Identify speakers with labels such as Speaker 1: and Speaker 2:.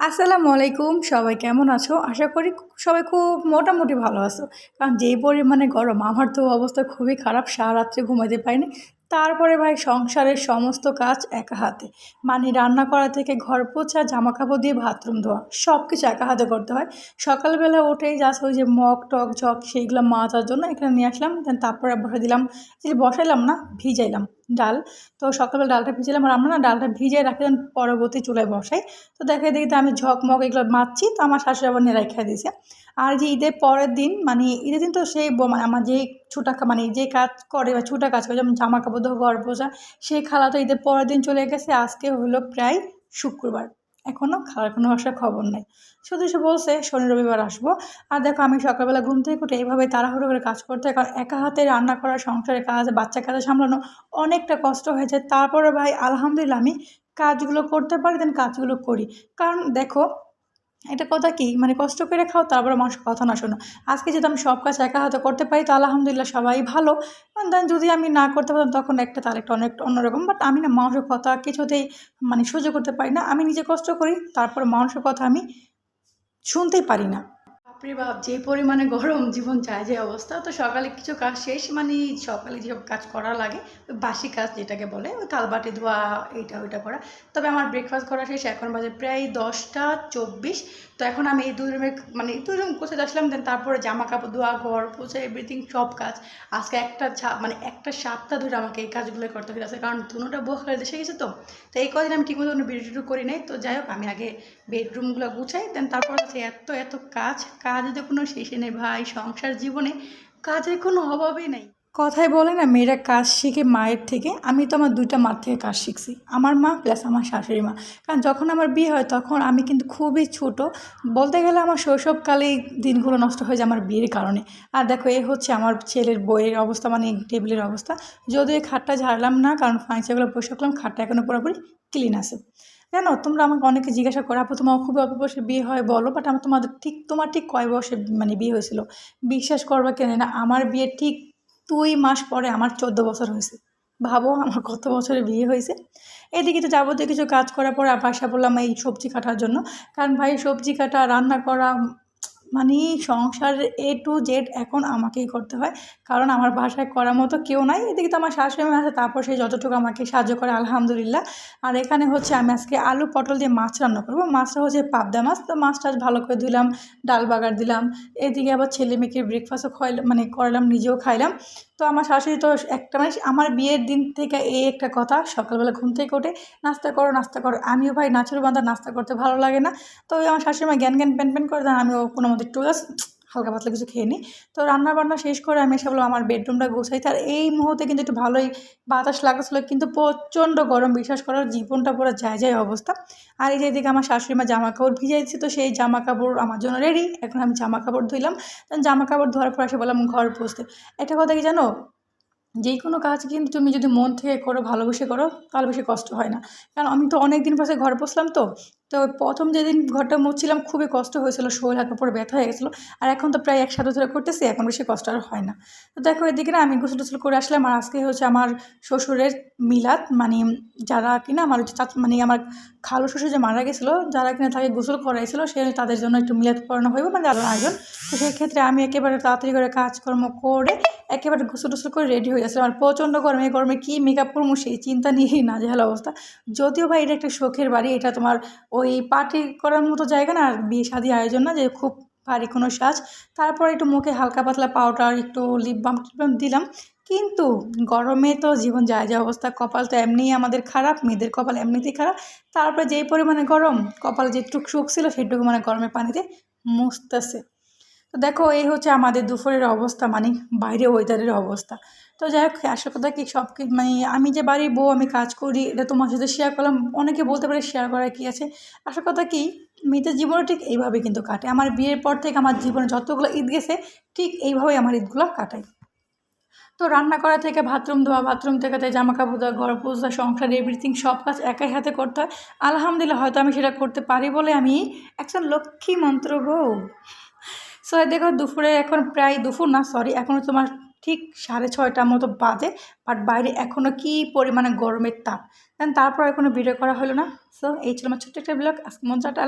Speaker 1: আসসালামু আলাইকুম, সবাই কেমন আছো? আশা করি সবাই খুব মোটামুটি ভালো আছো। কারণ যেই পরিমাণে গরম, আমার তো অবস্থা খুবই খারাপ সারা রাত্রে ঘুমাতে পারিনি। তারপরে ভাই সংসারের সমস্ত কাজ একা হাতে। মানে রান্না করা থেকে ঘর পোছা জামা কাপড় দিয়ে বাথরুম ধোয়া সব কিছু একা হাতে করতে হয়। সকালবেলা উঠেই জাস্ট ওই যে মগ টক ঝক সেইগুলো মাজার জন্য এখানে নিয়ে আসলাম। তারপরে বসে দিলাম। যে বসাইলাম না, ভিজাইলাম ডাল। তো সকালবেলা ডালটা ভিজালাম আর আমরা না ডালটা ভিজিয়ে রাখি দেন পরবর্তী চুলায় বসাই। তো দেখে দেখি তো আমি ঝকমক এগুলো মারছি। তো আমার শাশুড়ি আবার নেড়াই খেয়ে দিয়েছে আর যে ঈদের পরের দিন মানে ঈদের দিন তো সেই মানে আমার যেই ছুটা মানে যে কাজ করে বা ছোটা কাজ করে, যেমন জামা কাপড় ধোয়া, ঘর পোছা সেই খালা তো ঈদের পরের দিন চলে গেছে, আজকে হলো প্রায় শুক্রবার। এখনও খালার কোনো আসার খবর নেই। শুধু সে বলছে, শনি রবিবার আসব। আর দেখো, আমি সকালবেলা ঘুম থেকে উঠে এইভাবে তাড়াহুড়ো করে কাজ করতে হয়, কারণ একা হাতে রান্না করা সংসারের কাজ, বাচ্চা কাজ সামলানো অনেকটা কষ্ট হয়েছে তারপরে ভাই, আলহামদুলিল্লাহ, আমি কাজগুলো করতে পারি দেন কাজগুলো করি। কারণ দেখো এটা কথা কি? মানে কষ্ট করে খাও, তারপরে মানুষের কথা না শোনো। আজকে যদি আমি সব কাজ একা হাতে করতে পারি তো আলহামদুলিল্লাহ সবাই ভালো। যদি আমি না করতে পারতাম, তখন একটা তাহলে একটা অনেক অন্যরকম। বাট আমি না মানুষের কথা কিছুতেই মানে সহ্য করতে পারি না। আমি নিজে কষ্ট করি, তারপর মানুষের কথা আমি শুনতেই পারি না। বাপরে বাপ, যে পরিমাণে গরম জীবন চায় যে অবস্থা, তো সকালে কিছু কাজ শেষ মানে সকালে যেসব কাজ করা লাগে, ওই বাসি কাজ যেটাকে বলে, ওই থালবাটি ধোয়া, এইটা ওইটা করা। তবে আমার ব্রেকফাস্ট করা শেষ, এখন বাজে প্রায় দশটা চব্বিশ, তো এখন আমি এই দুই রুমের মানে দুই রুম কোথায় আসলাম দেন তারপরে জামা কাপড় ধোয়া, ঘর পোছা এভরিথিং সব কাজ। আজকে একটা মানে একটা সপ্তাহ ধরে আমাকে এই কাজগুলো করতে হয়েছে কারণ দুটা বউ খালি দেশে গেছে তো তো এই কদিন আমি ঠিকমতো কোনো ভিডিও করি নাই, তো যাই হোক, আমি আগে বেডরুমগুলো গুছাই দেন তারপর এত এত কাজ কাজ তো কোনো শেষে নেই ভাই সংসার জীবনে কাজের কোনো অভাবই নেই। কথায় বলে না, মেয়েরা কাজ শিখে মায়ের থেকে, আমি তো আমার দুইটা মার থেকে কাজ শিখছি। আমার মা প্লাস আমার শাশুড়ি মা। কারণ যখন আমার বিয়ে হয়, তখন আমি কিন্তু খুবই ছোট। বলতে গেলে আমার শৈশবকালেই দিনগুলো নষ্ট হয়ে যায় আমার বিয়ের কারণে। আর দেখো এই হচ্ছে আমার ছেলের বইয়ের অবস্থা মানে টেবিলের অবস্থা। যদিও এই খাটটা ঝাড়লাম না, কারণ ফার্নিচারগুলো বসে রাখলাম খাটটা এখনও পুরোপুরি ক্লিন আছে। জানো, তোমরা আমাকে অনেকে জিজ্ঞাসা করো, আপু, তোমার খুবই অল্প বয়সে বিয়ে হয় বলো? বাট আমার তোমাদের ঠিক, তোমার ঠিক কয় বয়সে মানে বিয়ে হয়েছিল? বিশ্বাস করবা কেন না, আমার বিয়ে ঠিক দুই মাস পরে আমার চোদ্দ বছর হয়েছে। ভাবো, আমার কত বছরে বিয়ে হয়েছে। এদিকে তো যাবতীয় কিছু কাজ করার পর বাসা বললাম এই সবজি কাটার জন্য। কারণ ভাই, সবজি কাটা, রান্না করা মানে সংসারের এ টু জেড এখন আমাকেই করতে হয়। কারণ আমার বাসায় করার মতো কেউ নাই। এদিকে তো আমার শাশুড়ি আছে, তারপর সেই যতটুকু আমাকে সাহায্য করে, আলহামদুলিল্লাহ। আর এখানে হচ্ছে আমি আজকে আলু পটল দিয়ে মাছ রান্না করব। মাছটা হচ্ছে পাবদা মাছ। তো মাছটা ভালো করে ধুলাম ডাল বাগার দিলাম। এদিকে আবার ছেলে মেয়েকে ব্রেকফাস্টও খাইলাম মানে করলাম, নিজেও খাইলাম। তো আমার শাশুড়ি তো একটা মানে আমার বিয়ের দিন থেকে এই একটা কথা, সকালবেলা ঘুম থেকে উঠে, নাস্তা করো নাস্তা করো। আমিও ভাই নাচুর বান্ধা নাস্তা করতে ভালো লাগে না। তো আমার শাশুড়ি মা জ্ঞান জ্ঞান প্যান প্যান করে দেন, আমিও কোনো মতো একটু হালকা পাতলা কিছু খেয়ে নিই তো রান্না বান্না শেষ করে আমি এসে বললাম আমার বেডরুমটা গোছাই। তার এই মুহূর্তে কিন্তু একটু ভালোই বাতাস লাগছিল, কিন্তু প্রচণ্ড গরম, বিশ্বাস করার জীবনটা পুরো যায় যায় অবস্থা। আর এই যে এদিকে আমার শাশুড়ি মা জামা কাপড় ভিজাই দিচ্ছে, তো সেই জামা কাপড় আমার জন্য রেডি এখন আমি জামা কাপড় ধুইলাম। জামা কাপড় ধোয়ার পর এসে বললাম, ঘর পুষতে একটা কথা কি জানো? যেই কোনো কাজ কিন্তু তুমি যদি মন থেকে করো, ভালোবেসে করো, তাহলে বেশি কষ্ট হয় না। কারণ আমি তো অনেক দিন পাশে ঘর বসলাম তো। তো প্রথম যেদিন ঘরটা মুছছিলাম, খুবই কষ্ট হয়েছিল, শরীর হাত উপরে ব্যথা হয়ে গেছিল। আর এখন তো প্রায় এক সাথে ধরে করতেছি, এখন বেশি কষ্ট আর হয় না। তো দেখো এদিকে না, আমি গোসল টোসল করে আসলাম, আর আজকে হচ্ছে আমার শ্বশুরের মিলাদ। মানে যারা কিনা, আমার মানে আমার খালো শ্বশুর যে মারা গেছিল, যারা কিনা তাকে গোসল করাইছিল, সে তাদের জন্য একটু মিলাদ পড়ানো হইব মানে আরও আয়োজন। তো সেক্ষেত্রে আমি একেবারে তাড়াতাড়ি করে কাজকর্ম করে একেবারে গোসল টোসল করে রেডি হয়ে আসলাম। আর প্রচণ্ড গরমে গরমে কী মেকআপ করব সেই চিন্তা নিয়েই না নাজেহাল অবস্থা। যদিও ভাই এটা একটা শখের বাড়ি, এটা তোমার ওই পার্টি করার মতো জায়গা না, আর বিয়ে শাদি আয়োজন না, যে খুব ভারী কোনো সাজ। তারপর একটু মুখে হালকা পাতলা পাউডার একটু লিপ বাম টিপ বাম দিলাম। কিন্তু গরমে তো জীবন যায় যা অবস্থা, কপাল তো এমনিই আমাদের খারাপ, মেয়েদের কপাল এমনিতেই খারাপ। তারপরে যেই পরিমাণে গরম, কপালে যেটুকু সুখ ছিল সেটুকু মানে গরমের পানিতে মুছতেছে। তো দেখো, এই হচ্ছে আমাদের দুপুরের অবস্থা মানে বাইরে ওয়েদারের অবস্থা। তো যাই হোক আসল কথা কি সব মানে আমি যে বাড়ির বউ, আমি কাজ করি, এটা তোমার সাথে শেয়ার করলাম। অনেকে বলতে পারে শেয়ার করার কী আছে। আসল কথা কি মেয়েদের জীবনে ঠিক এইভাবে কিন্তু কাটে। আমার বিয়ের পর থেকে আমার জীবনে যতগুলো ঈদ গেছে, ঠিক এইভাবেই আমার ঈদগুলো কাটাই। তো রান্না করা থেকে বাথরুম ধোয়া বাথরুম থেকে, তাই জামা কাপড় ধোয়া, ঘর পোছা সংসার এভরিথিং সব কাজ একাই হাতে করতে হয়। আলহামদুলিল্লাহ, হয়তো আমি সেটা করতে পারি বলে আমি একজন লক্ষ্মী মন্ত্র বউ। সো দেখো দুপুরে এখন প্রায় দুপুর, না সরি এখনও তোমার ঠিক সাড়ে ছয়টার মতো বাজে বাট বাইরে এখনও কি পরিমাণে গরমের তাপ। তারপর এখনও ভিডিও করা হলো না। সো এই ছিল আমার ছোট্ট একটা ব্লগ আজকে মন চাটা